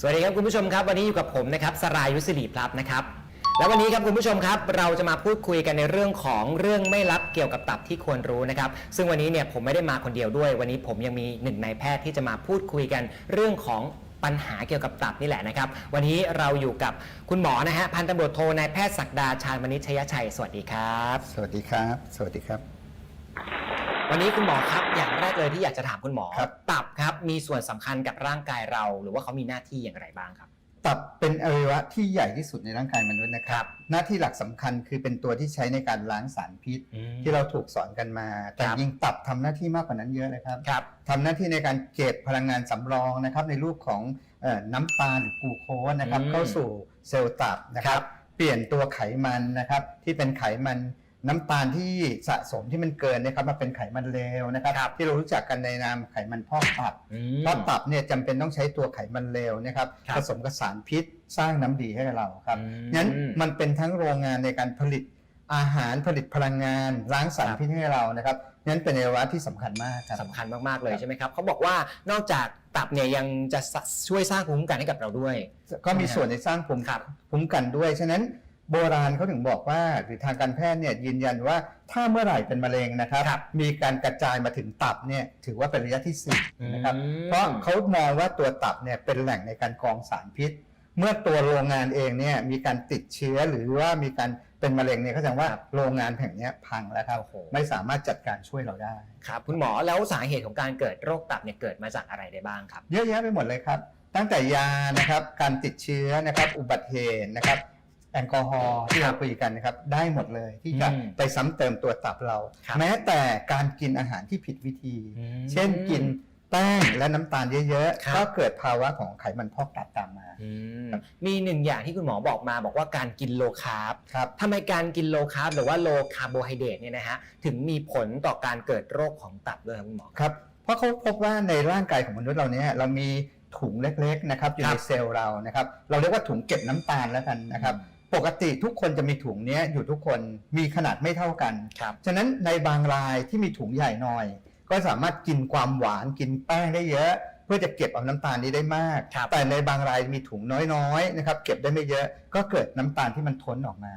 สวัสดีครับคุณผู้ชมครับวันนี้อยู่กับผมนะครับสรายุทธศิริพลับนะครับแล้ววันนี้ครับคุณผู้ชมครับเราจะมาพูดคุยกันในเรื่องของเรื่องไม่ลับเกี่ยวกับตับที่ควรรู้นะครับซึ่งวันนี้เนี่ยผมไม่ได้มาคนเดียวด้วย วันนี้ผมยังมีหนึ่งนายแพทย์ที่จะมาพูดคุยกันเรื่องของปัญหาเกี่ยวกับตับนี่แหละนะครับ วันนี้เราอยู่กับคุณหมอนะฮะพันตำรวจโทนายแพทย์ศักดาชาญมณิชยชัย สวัสดีครับ สวัสดีครับ สวัสดีครับ วันนี้คุณหมอครับอย่างแรกเลยที่อยากจะถามคุณหมอครับ ตับครับมีส่วนสำคัญกับร่างกายเรา หรือว่าเขามีหน้าที่อย่างไรบ้างครับ ตับเป็นอวัยวะที่ใหญ่ที่สุดในร่างกายมนุษย์นะคครัรับบหน้าที่หลักสำคัญคือเป็นตัวที่ใช้ในการล้างสารพิษ ที่เราถูกสอนกันมา แต่ครับ ยิงตับทำหน้าที่มากกว่านั้นเยอะเลยครับครับ ทำหน้าที่ในการเก็บพลังงานสำรองนะครับในรูปของเอ่อน้ำตาลหรือกลูโคสนะครับอืมเข้าสู่เซลล์ตับนะครัครับบเปลี่ยนตัวไขมันนะครับที่เป็นไขมัน น้ำตาลที่สะสมที่มันเกินนะครับมาเป็นไขมันเลวนะครับครับที่เรารู้จักกันในนามไขมันพอกตับเพราะตับเนี่ยจำเป็นต้องใช้ตัวไขมันเลวนะครับครับผสมกับสารพิษสร้างน้ำดีให้กับเราครับอืมงั้นมันเป็นทั้งโรงงานในการผลิตอาหารผลิตพลังงานล้างสารครับพิษให้เรานะครับงั้นเป็นอวัยวะที่สำคัญมากครับสำคัญมากๆเลยครับใช่ไหมครับเขาบอกว่านอกจากตับเนี่ยยังจะสะช่วยสร้างภูมิคุ้มกันให้กับเราด้วย ก็มีส่วนในสร้างภูมิครับภูมิกันด้วยฉะนั้น โบราณเขาถึงบอกว่าหรือทางการแพทย์เนี่ยยืนยันว่าถ้าเมื่อไหร่เป็นมะเร็งนะครับครับมีการกระจายมาถึงตับเนี่ยถือว่าเป็นระยะที่สี่นะครับอืมเพราะเขามองว่าตัวตับเนี่ยเป็นแหล่งในการกรองสารพิษ เมื่อตัวโรงงานเองเนี่ยมีการติดเชื้อหรือว่ามีการเป็นมะเร็งเนี่ยเขาแสดงว่าครับโรงงานแห่งเนี้ยพังแล้วครับโอ้โหไม่สามารถจัดการช่วยเราได้ครับคุณหมอแล้วสาเหตุของการเกิดโรคตับเนี่ยเกิดมาจากอะไรได้บ้างครับ เยอะแยะไปหมดเลยครับ ตั้งแต่ยานะครับการติดเชื้อนะครับอุบัติเหตุนะครับ แอลกอฮอล์ที่เราคุยกันนะครับได้หมดเลยที่จะอืมไปซ้ำเติมตัวตับเราครับแม้แต่การกินอาหารที่ผิดวิธีอืมเช่นกินแป้งและน้ำตาลเยอะครับๆก็เกิดภาวะของไขมันพอกตับตามมาอืมมีหนึ่งอย่างที่คุณหมอบอกมาบอกว่าการกินโลคาร์บครับทำไมการกินโลคาร์บหรือว่าโลคาร์โบไฮเดรตเนี่ยนะฮะถึงมีผลต่อการเกิดโรคของตับด้วยครับคุณหมอครับเพราะเขาพบว่าในร่างกายของมนุษย์เราเนี่ยเรามีถุงเล็กๆนะครับอยู่ครัในบเซลล์เรานะครับเราเรียกว่าถุงเก็บน้ำตาลแล้วกันนะครับ ปกติทุกคนจะมีถุงเนี้ยอยู่ทุกคนมีขนาดไม่เท่ากัน ครับ ฉะนั้นในบางรายที่มีถุงใหญ่หน่อย ก็สามารถกินความหวานกินแป้งได้เยอะ เพื่อจะเก็บเอาน้ำตาลนี้ได้มาก ครับ แต่ในบางรายมีถุงน้อยๆนะครับเก็บได้ไม่เยอะก็เกิดน้ำตาลที่มันท้นออกมา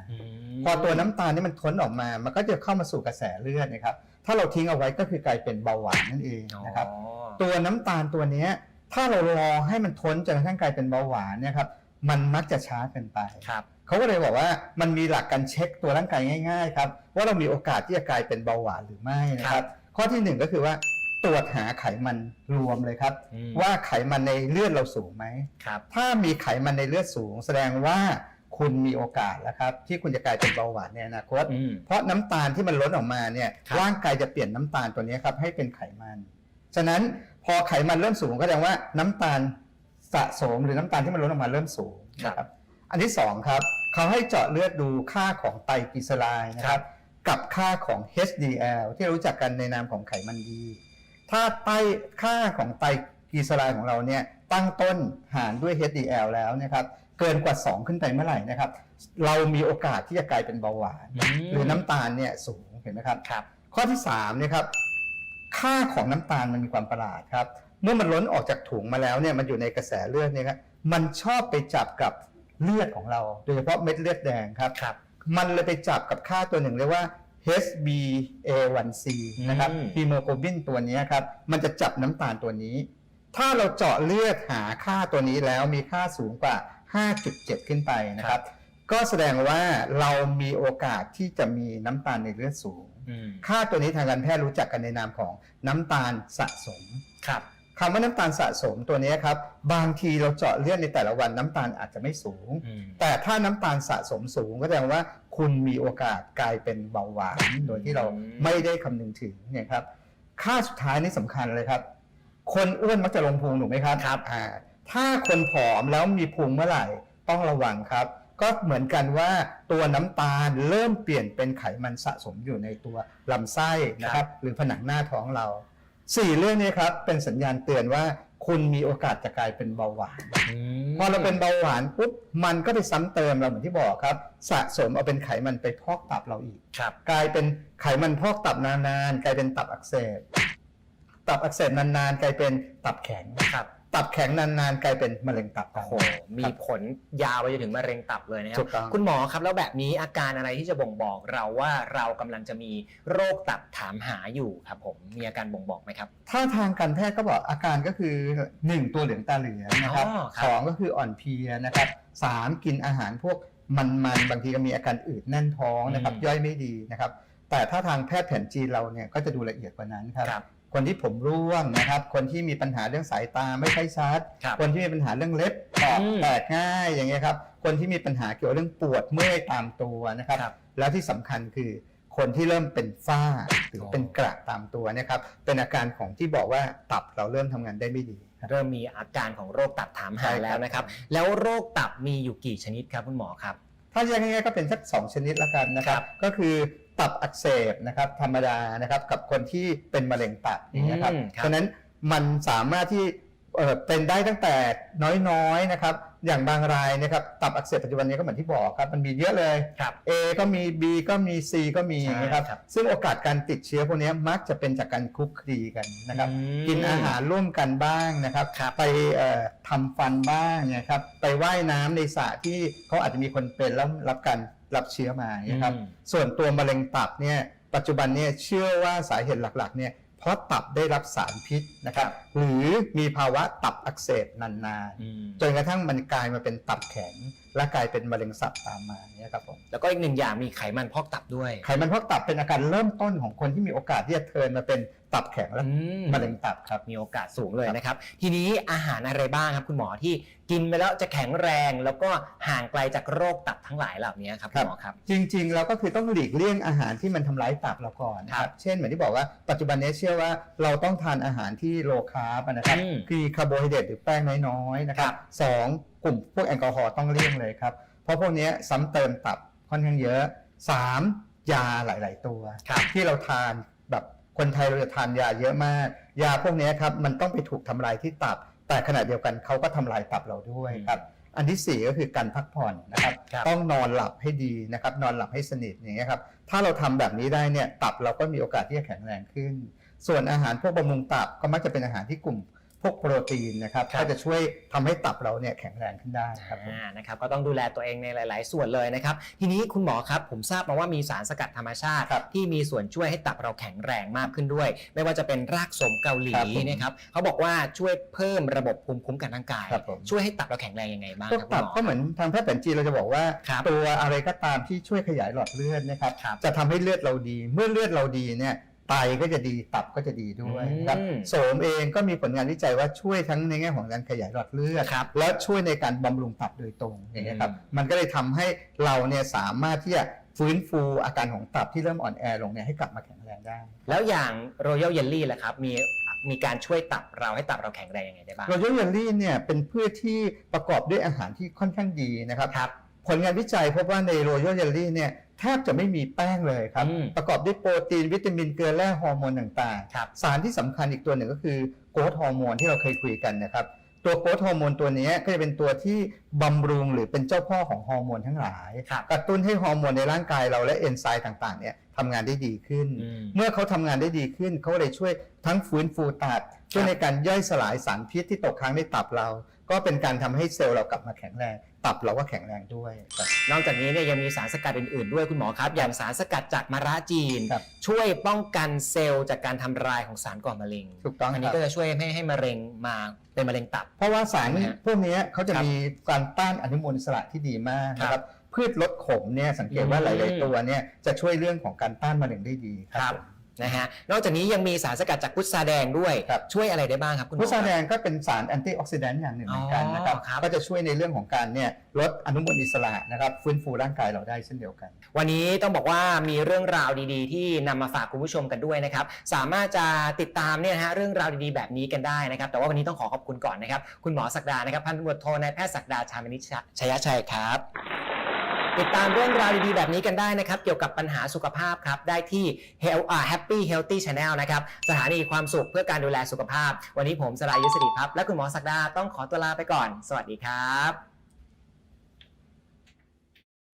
มพอตัวน้ำตาลนี่มันท้นออกมา มันก็จะเข้ามาสู่กระแสเลือดนะครับ ถ้าเราทิ้งเอาไว้ก็คือกลายเป็นเบาหวานนั่นเองนะครับ อ๋อตัวน้ำตาลตัวเนี้ยถ้าเรารอให้มันท้นจนกระทั่งกลายเป็นเบาหวานเนี่ยครับ มันมักจะช้าเกินไปครับเขาก็เลยบอกว่ามันมีหลักการเช็คตัวร่างกายง่าย ๆ ครับ ว่าเรามีโอกาสที่จะกลายเป็นเบาหวานหรือไม่นะครับ ข้อที่หนึ่งก็คือว่าตรวจหาไขมันรวมเลยครับอืมว่าไขมันในเลือดเราสูงไหมครับถ้ามีไขมันในเลือดสูง แสดงว่าคุณมีโอกาสแล้วครับ ที่คุณจะกลายเป็นเบาหวานในอนาคตอืมเพราะน้ำตาลที่มันล้นออกมาเนี่ยครับร่างกายจะเปลี่ยนน้ำตาลตัวนี้ครับให้เป็นไขมัน ฉะนั้นพอไขมันเริ่มสูงก็แสดงว่าน้ำตาล สะสมหรือน้ำตาลที่มันล้นออกมาเริ่มสูงนะครับอันที่สองครับเขาให้เจาะเลือดดูค่าของไตรกลีเซอไรด์นะคครัรับบกับค่าของ HDL ที่รู้จักกันในนามของไขมันดี ถ้าไตค่าของไตรกลีเซอไรด์ของเราเนี่ยตั้งต้นหารด้วย HDL แล้วนะครับเกินกว่า 2 ขึ้นไปเมื่อไหร่นะครับเรามีโอกาสที่จะกลายเป็นเบาหวาน หรือน้ำตาลเนี่ยสูงเห็นไหมครับครับ ข้อที่3เนี่ยครับค่าของน้ำตาลมันมีความประหลาดครับ เมื่อมันล้นออกจากถุงมาแล้วเนี่ยมันอยู่ในกระแสเลือดเนี่ยครับมันชอบไปจับกับเลือดของเรา โดยเฉพาะเม็ดเลือดแดงครับครับ มันเลยไปจับกับค่าตัวหนึ่งเรียกว่า HbA1c นะครับอืมฮีโมโกลบินตัวนี้ครับ มันจะจับน้ำตาลตัวนี้ ถ้าเราเจาะเลือดหาค่าตัวนี้แล้วมีค่าสูงกว่า 5.7 ขึ้นไปนะครับ ก็แสดงว่าเรามีโอกาสที่จะมีน้ำตาลในเลือดสูงอืมค่าตัวนี้ทางการแพทย์รู้จักกันในนามของน้ำตาลสะสม ครับ คำว่าน้ำตาลสะสมตัวนี้ครับบางทีเราเจาะเลือดในแต่ละวันน้ำตาลอาจจะไม่สูงอืมแต่ถ้าน้ำตาลสะสมสูงก็แสดงว่าคุณมีโอกาสกลายเป็นเบาหวานโดยที่เราไม่ได้คำนึงถึงเนี่ยครับค่าสุดท้ายนี่สำคัญเลยครับ คนอ้วนมักจะลงพุงถูกไหมครับครับอ่าถ้าคนผอมแล้วมีพุงเมื่อไหร่ต้องระวังครับ ก็เหมือนกันว่าตัวน้ำตาลเริ่มเปลี่ยนเป็นไขมันสะสมอยู่ในตัวลำไส้นะครับ หรือผนังหน้าท้องเรา สี่เรื่องนี้ครับเป็นสัญญาณเตือนว่าคุณมีโอกาสจะกลายเป็นเบาหวาน พอเราเป็นเบาหวานปุ๊บมันก็ไปซ้ำเติมเราเหมือนที่บอกครับ สะสมเอาเป็นไขมันไปพอกตับเราอีกครับกลายเป็นไขมันพอกตับนานๆ กลายเป็นตับอักเสบ ตับอักเสบนานๆ กลายเป็นตับแข็งครับ ตับแข็งนานๆ กลายเป็นมะเร็งตับโอ้โหมีผลยาวไปจนถึงมะเร็งตับเลยนะครัถูบกต้อง คุณหมอครับแล้วแบบนี้อาการอะไรที่จะบ่งบอกเราว่าเรากำลังจะมีโรคตับถามหาอยู่ครับผมมีอาการบ่งบอกไหมครับ ถ้าทางการแพทย์ก็บอกอาการก็คือ 1 ตัวเหลืองตาเหลืองนะครับอ๋อครับ สองก็คืออ่อนเพลียนะครับสามกินอาหารพวกมันๆ บางทีก็มีอาการอืดแน่นท้องนะครับอืมย่อยไม่ดีนะครับ แต่ถ้าทางแพทย์แผนจีนเราเนี่ยก็จะดูละเอียดกว่านั้นครับ ครับ คนที่ผมร่วงนะครับ คนที่มีปัญหาเรื่องสายตาไม่ค่อยชัด ครับคนที่มีปัญหาเรื่องเล็บปอกอืมแตกง่ายอย่างเงี้ยครับ คนที่มีปัญหาเกี่ยวกับเรื่องปวดเมื่อยตามตัวนะครับ ครับแล้วที่สำคัญคือ คนที่เริ่มเป็นฝ้าหรืออ๋อเป็นกระตามตัวนะครับ เป็นอาการของที่บอกว่าตับเราเริ่มทำงานได้ไม่ดีครับเริ่มมีอาการของโรคตับถามหาใช่ครับ แล้วนะครับ แล้วโรคตับมีอยู่กี่ชนิดครับคุณหมอครับ ถ้าแยกง่ายๆก็เป็นสักสองชนิดละกันนะครัครับบก็คือ ตับอักเสบนะครับธรรมดานะครับกับคนที่เป็นมะเร็งตับอย่างเงี้ยครับอืมครับเพราะฉะนั้นมันสามารถที่เอ่อเป็นได้ตั้งแต่น้อยๆนะครับอย่างบางรายนะครับตับอักเสบปัจจุบันนี้ก็เหมือนที่บอกครับมันมีเยอะเลย ครับ A ก็มี B ก็มี C ก็มีใช่นะครับครับซึ่งโอกาสการติดเชื้อพวกนี้มักจะเป็นจากการคลุกคลีกันนะครับอืมกินอาหารร่วมกันบ้างนะครับครับไปเอ่อทำฟันบ้างเนะครับไปว่ายน้ำในสระที่เขาอาจจะมีคนเป็นแล้วรับการ รับเชื้อมานะครับอืมส่วนตัวมะเร็งตับเนี่ยปัจจุบันเนี่ยเชื่อว่าสาเหตุหลักๆเนี่ยเพราะตับได้รับสารพิษนะครับ หรือมีภาวะตับอักเสบนานอืมๆจนกระทั่งมันกลายมาเป็นตับแข็งและกลายเป็นมะเร็งตับตามมาเนี่ยครับผมแล้วก็อีกหนึ่งอย่างมีไขมันพอกตับด้วย ไขมันพอกตับเป็นอาการเริ่มต้นของคนที่มีโอกาสที่จะเทิร์นมาเป็นตับแข็งและอืมะเร็งตับครับ มีโอกาสสูงเลยนะครับ ทีนี้อาหารอะไรบ้างครับคุณหมอที่กินไปแล้วจะแข็งแรง แล้วก็ห่างไกลจากโรคตับทั้งหลายเหล่านี้ครับคุณหมอครับ จริงๆเราก็คือต้องหลีกเลี่ยงอาหารที่มันทำร้ายตับเราก่อนนะคครัรับบเช่นเหมือนที่บอกว่าปัจจุบันนี้เชื่อว่าเราต้องทานอาหารที่โลคาร์บนะครับอืมคือคาร์โบไฮเดรตหรือแป้งน้อยๆนะครับครับสอง กลุ่มพวกแอลกอฮอล์ต้องเลี่ยงเลยครับ เพราะพวกนี้ซ้ำเติมตับค่อนข้างเยอะสามยาหลาย ๆ ตัวครับที่เราทานแบบคนไทยเราจะทานยาเยอะมาก ยาพวกนี้ครับมันต้องไปถูกทำลายที่ตับ แต่ขณะเดียวกันเขาก็ทำลายตับเราด้วยครับอันที่สี่ก็คือการพักผ่อนนะครับครับต้องนอนหลับให้ดีนะครับ นอนหลับให้สนิทอย่างเงี้ยครับถ้าเราทำแบบนี้ได้เนี่ยตับเราก็มีโอกาสที่จะแข็งแรงขึ้น ส่วนอาหารพวกบำรุงตับก็มักจะเป็นอาหารที่กลุ่ม พวกโปรตีนนะครับครับก็จะช่วยทำให้ตับเราเนี่ยแข็งแรงขึ้นได้ครับผมอ่านะครับก็ต้องดูแลตัวเองในหลาย ๆ ส่วนเลยนะครับ ทีนี้คุณหมอครับ ผมทราบมาว่ามีสารสกัดธรรมชาติครับที่มีส่วนช่วยให้ตับเราแข็งแรงมากขึ้นด้วย ไม่ว่าจะเป็นรากสมเกาหลีครับผมนะครับเขาบอกว่าช่วยเพิ่มระบบภูมิคุ้มกันร่างกายครับผมช่วยให้ตับเราแข็งแรงยังไงบ้างพวกครับตัคุบณหมอก็เหมือนทางแพทย์แผนจีนเราจะบอกว่าครับตัวอะไรก็ตามที่ช่วยขยายหลอดเลือดนะครับครับจะทำให้เลือดเราดี เมื่อเลือดเราดีเนี่ย ไตก็จะดีตับก็จะดีด้วยครับอืมโสมเองก็มีผลงานวิจัยว่าช่วยทั้งในแง่ของการขยายหลอดเลือดครับและช่วยในการบำรุงตับโดยตรงอย่างเงี้ยครับอืม มันก็เลยทำให้เราเนี่ยสามารถที่จะฟื้นฟูอาการของตับที่เริ่มอ่อนแอลงเนี่ยให้กลับมาแข็งแรงได้ แล้วอย่างรอยัลเยลลี่ล่ะครับ มีมีการช่วยตับเราให้ตับเราแข็งแรงยังไงได้บ้าง โรยัลเยลลี่เนี่ยเป็นพืชที่ประกอบด้วยอาหารที่ค่อนข้างดีนะครับครับ ผลงานวิจัยพบว่าในโรยัลเยลลี่เนี่ยแทบจะไม่มีแป้งเลยครับ อืมประกอบด้วยโปรตีนวิตามินเกลือแร่ฮอร์โมนต่างครับ ๆ สารที่สำคัญอีกตัวหนึ่งก็คือโกรทฮอร์โมนที่เราเคยคุยกันนะครับ ตัวโกรทฮอร์โมนตัวนี้ก็จะเป็นตัวที่บำรุงหรือเป็นเจ้าพ่อของฮอร์โมนทั้งหลาย ครับ กระตุ้นให้ฮอร์โมนในร่างกายเราและเอนไซม์ต่างๆเนี่ยทำงานได้ดีขึ้น อืม เมื่อเขาทำงานได้ดีขึ้น เขาเลยช่วยทั้งฟื้นฟูตับช่วยในการย่อยสลายสารพิษที่ตกค้างในตับเรา ก็เป็นการทำให้เซลล์เรากลับมาแข็งแรง ตับเราก็แข็งแรงด้วยครับ นอกจากนี้เนี่ยยังมีสารสกัดอื่นๆ ด้วยคุณหมอครับ อย่างสารสกัดจากมะระจีน ครับช่วยป้องกันเซลล์จากการทำลายของสารก่อมะเร็งถูกต้องอันคนี้รับ ก็จะช่วยไม่ให้มะเร็งมาเป็นมะเร็งตับ เพราะว่าสารนะฮะพวกนี้เขาจะครับมีการต้านอนุมูลอิสระที่ดีมากนะคครัรับบพืชลดขมเนี่ยสังเกตว่าอืมหลาย ๆ ตัวเนี่ยจะช่วยเรื่องของการต้านมะเร็งได้ดีคครัรับ บ นะฮะนอกจากนี้ยังมีสารสกัดจากพุทราแดงด้วย ครับช่วยอะไรได้บ้างครับคุณหมอ พุทราแดงก็เป็นสารแอนตี้ออกซิแดนต์อย่างหนึ่งเหมือนกันนะครับ อ๋อครับ ก็จะช่วยในเรื่องของการเนี่ยลดอนุมูลอิสระนะครับฟื้นฟูร่างกายเราได้เช่นเดียวกัน วันนี้ต้องบอกว่ามีเรื่องราวดีๆ ที่นำมาฝากคุณผู้ชมกันด้วยนะครับ สามารถจะติดตามเนี่ยนะฮะเรื่องราวดีๆแบบนี้กันได้นะครับ แต่ว่าวันนี้ต้องขอขอบคุณก่อนนะครับ คุณหมอศักดานะครับ พันตำรวจโทนายแพทย์ศักดาชามนิชชัยชัยครับ ติดตามเรื่องราวดีๆ แบบนี้กันได้นะครับ เกี่ยวกับปัญหาสุขภาพครับ ได้ที่ Health อ่า Happy Healthy Channel นะครับ สถานีความสุขเพื่อการดูแลสุขภาพ วันนี้ผมสรายยุทธสิริพับและคุณหมอศักดาต้องขอตัวลาไปก่อน สวัสดีครับ